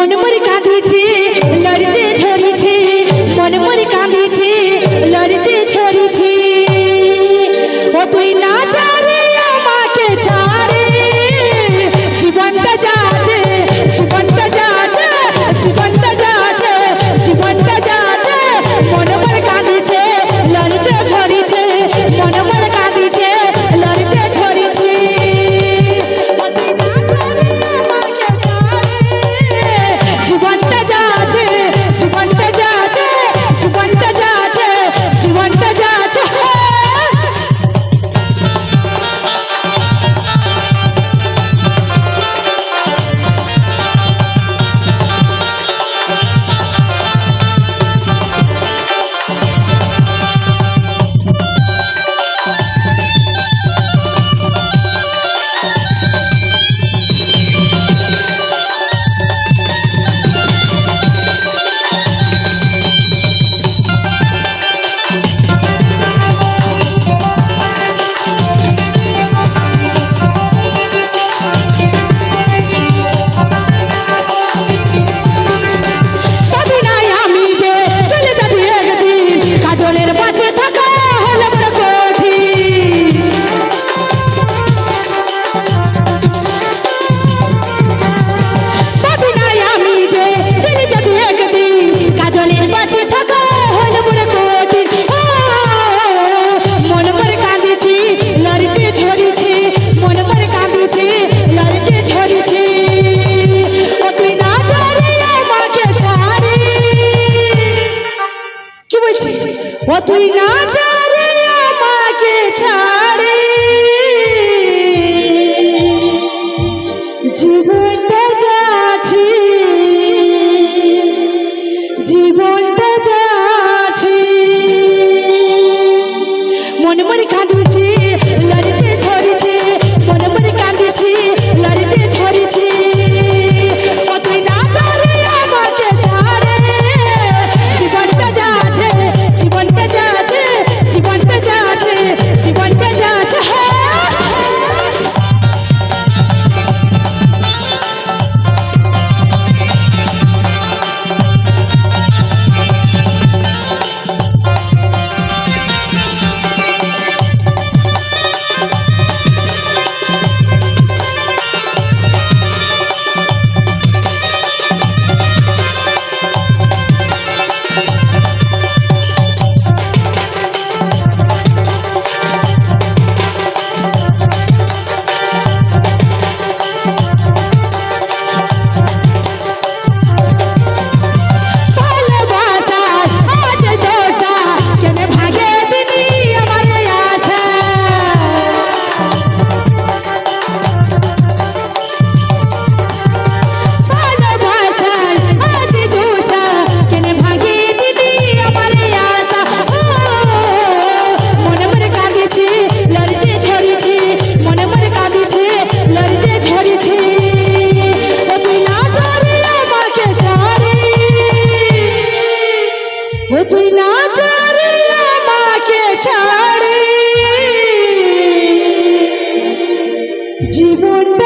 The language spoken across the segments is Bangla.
মন মরে কাঁদিছে হয়েছি ও তুই না জানে আমাকে ছাড়ে। জীবন জীবন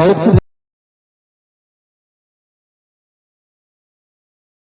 ಹೌದು